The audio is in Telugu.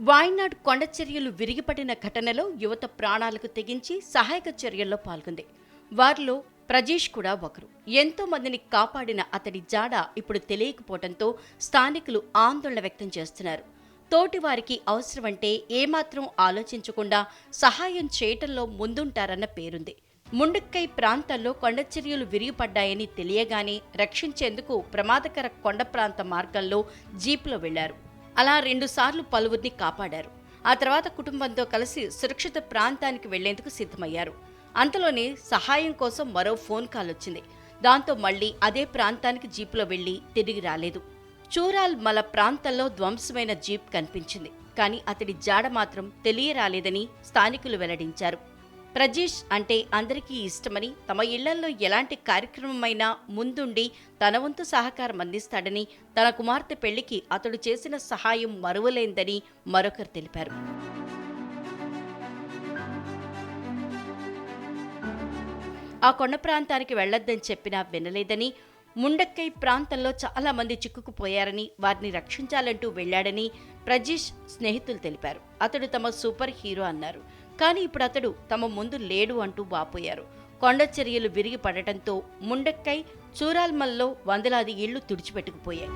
వాయనాడ్ కొండ చర్యలు విరిగిపడిన ఘటనలో యువత ప్రాణాలకు తెగించి సహాయక చర్యల్లో పాల్గొంది. వారిలో ప్రజేష్ కూడా ఒకరు. ఎంతో మందిని కాపాడిన అతడి జాడ ఇప్పుడు తెలియకపోవడంతో స్థానికులు ఆందోళన వ్యక్తం చేస్తున్నారు. తోటి వారికి అవసరమంటే ఏమాత్రం ఆలోచించకుండా సహాయం చేయటంలో ముందుంటారన్న పేరుంది. ముండక్కై ప్రాంతాల్లో కొండచర్యలు విరిగిపడ్డాయని తెలియగానే రక్షించేందుకు ప్రమాదకర కొండ ప్రాంత మార్గంలో జీప్లో వెళ్ళారు. అలా రెండుసార్లు పలువురిని కాపాడారు. ఆ తర్వాత కుటుంబంతో కలిసి సురక్షిత ప్రాంతానికి వెళ్ళేందుకు సిద్ధమయ్యారు. అంతలోనే సహాయం కోసం మరో ఫోన్ కాల్ వచ్చింది. దాంతో మళ్ళీ అదే ప్రాంతానికి జీపులో వెళ్ళి తిరిగి రాలేదు. చూరాల్ మల ప్రాంతంలో ధ్వంసమైన జీప్ కనిపించింది. కానీ అతడి జాడ మాత్రం తెలియరాలేదని స్థానికులు వెల్లడించారు. ప్రజేష్ అంటే అందరికీ ఇష్టమని తమ ఇళ్ళలో ఎలాంటి కార్యక్రమమైనా ముందుండి తన వంతు సహకారం అందిస్తాడని తన కుమార్తె పెళ్ళికి అతడు చేసిన సహాయం మరువలేందని మరొకరు తెలిపారు. ఆ కొండ ప్రాంతానికి వెళ్ళొద్దని చెప్పినా వినలేదని ముండక్కై ప్రాంతంలో చాలా మంది చిక్కుకుపోయారని వారిని రక్షించాలంటూ వెళ్ళాడని ప్రజీష్ స్నేహితులు తెలిపారు. అతడు తమ సూపర్ హీరో అన్నారు. కానీ ఇప్పుడు అతడు తమ ముందు లేడు అంటూ వాపోయారు. కొండ చర్యలు విరిగి పడటంతో ముండక్కై చూరాల్మల్లో వందలాది ఇళ్ళు తుడిచిపెట్టుకుపోయాయి.